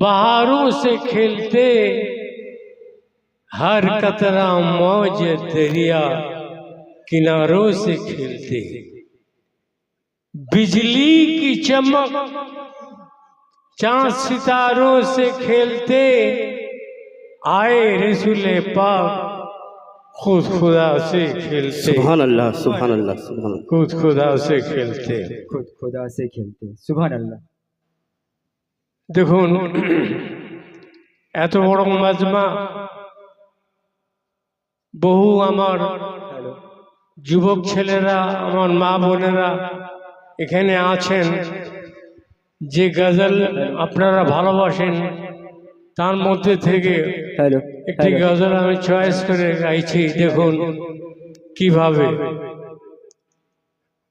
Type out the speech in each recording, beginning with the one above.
बाहरों से खेलते हर कतरा मौज दरिया किनारों से खेलते। बिजली की चमक चाँद सितारों से खेलते आए रसूल पाक खुद खुदा से खेलते। सुभान अल्लाह सुभान अल्लाह सुभान खुद खुदा से खेलते। खुद खुदा से खेलते सुभान अल्लाह দেখুন এত বড় মাজমা বহু আমার যুবক ছেলেরা আমার মা বোনেরা এখানে আছেন। যে গজল আপনারা ভালোবাসেন তার মধ্যে থেকে একটি গজল আমি চয়েস করে গাইছি দেখুন কীভাবে।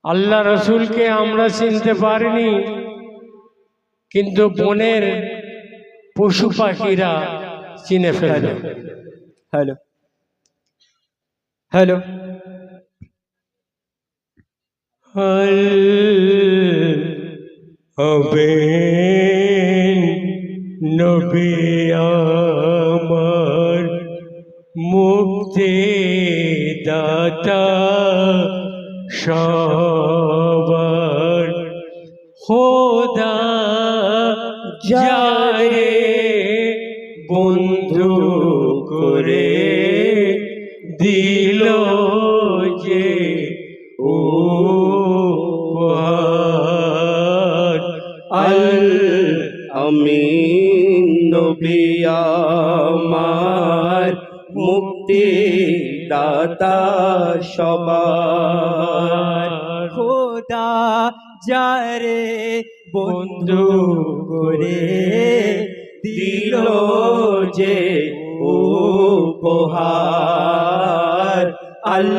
আল্লাহ রসুলকে আমরা চিনতে পারিনি কিন্তু বনের পশু পাখিরা চিনে ফেলল হ্যালো হ্যালো হবে নবী আমার মুক্তি দাতা সবার খোদা যারে খোদা যারে বন্ধু করে দিল যে উপহার আল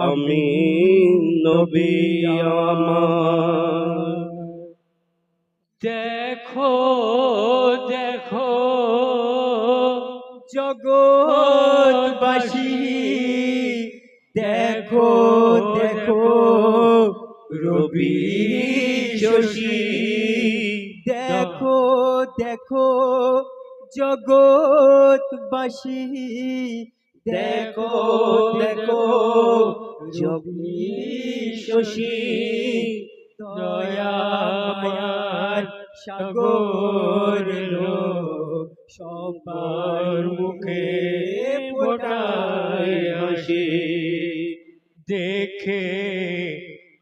আমিন নবী আমার দেখো দেখো জগৎবাসী দেখো দেখো শশী দেখো দেখো, জগৎবাসী। দেখো দেখো রবি শশী দয়া মায়ার সাগর সবার মুখে ফোটায় হাসি দেখে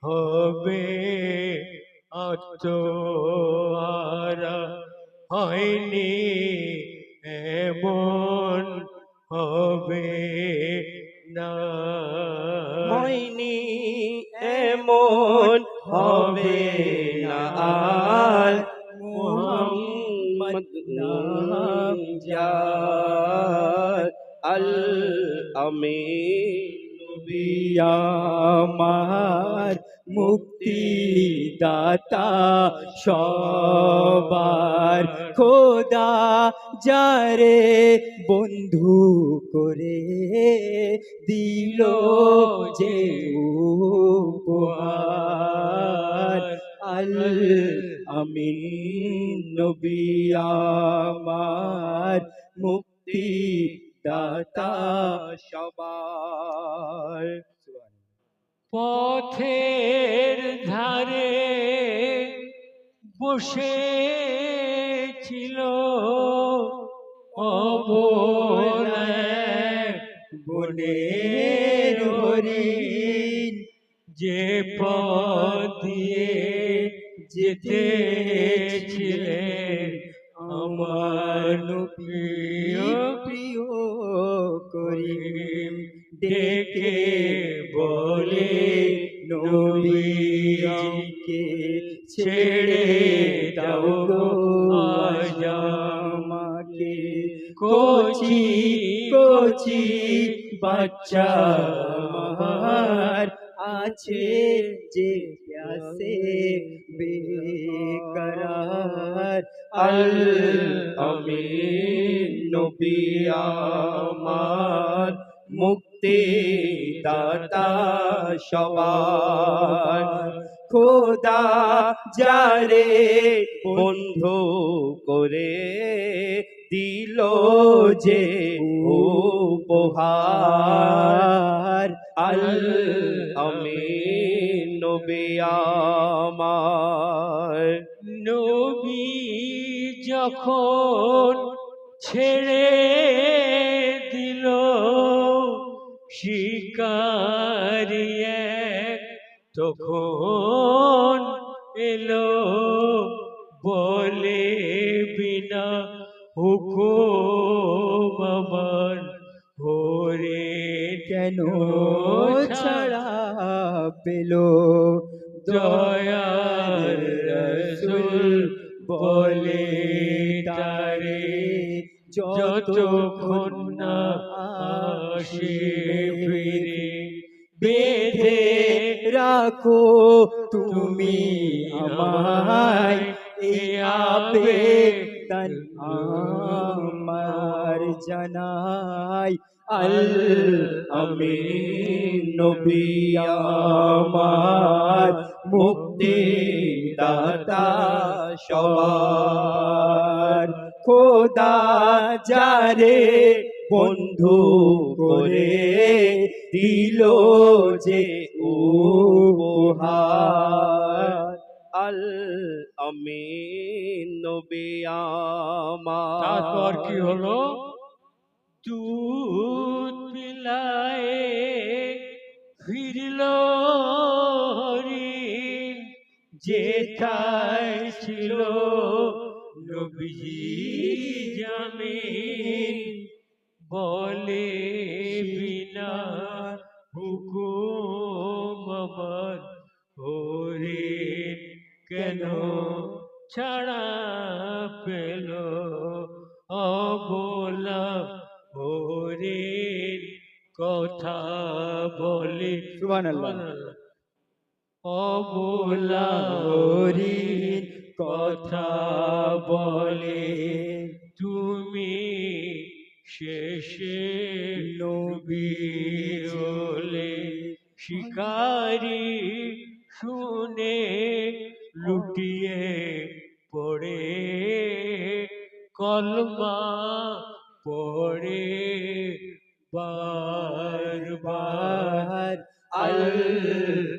হবে আত্মহারা হয়নি এমন হবে না। হয়নি এমন হবে না আর মোহাম্মদ নাম যার আল আমিন নবী আমার মুক্তি দাতা সবার খোদা, যারে বন্ধু করে দিল যে আল আমিন, নবী আমার মুক্তি দাতা সবার। পথের ধারে বসে ছিল বলে যে পথ দিয়ে যেতে নবীকে ছেড়ে দাও গো আমাকে। কচি কচি বাচ্চা আমার আছে যে প্যাসে বেকরার আল আমিন নবী আমার মুক্তি দাতা সবার। খোদা যারে বন্ধু করে দিল যে উপহার, আল আমিন নবী আমার। নবী যখন ছেড়ে শিকারি এক তখন এলো বলে বিনা হুকুম আমার হরে কেন ছাড়া পেল দয়ার রসুল বলে যতক্ষণ না আসে ফিরে, বেঁধে রাখো তুমি আমায়। এ আবে তন আমার জানাই। আল আমিন, নবী আমার মুক্তি দাতা সবার। খোদা যারে বন্ধু করে দিল যে উপহার। আল আমিন নবী আমার। তারপর কি হলো? দুধ পিলায় ফিরল যেথায় ছিল নবীজি জামিন বলে বিনা হুকুম হরিণ কেন ছাড়া পেল অবলা হরিণ কথা বলে সুবহানাল্লাহ। অবলা হরিণ কথা বলে তুমি শেষে নবী হলে শিকারি শুনে লুটিয়ে পড়ে, কলমা পড়ে বারবার। বার আল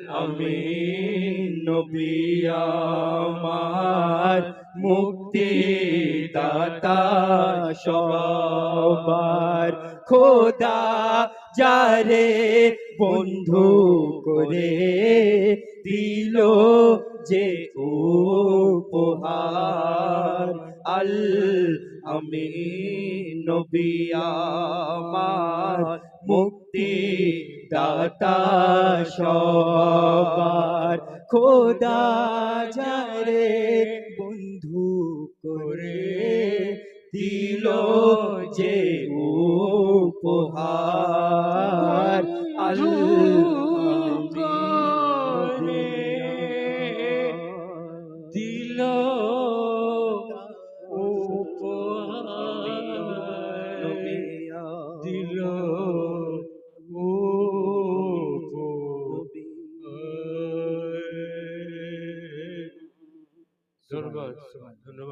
আমিন নবী আমার মুক্তি দাতা সবার খোদা, যারে বন্ধু করে দিল যে উপহার। আল আমি নবী আমার মুক্তি দাতা সবার খোদা, যারে করে দিল যে উপহার। দিল উপহার। দিল ধন্যবাদ ধন্যবাদ।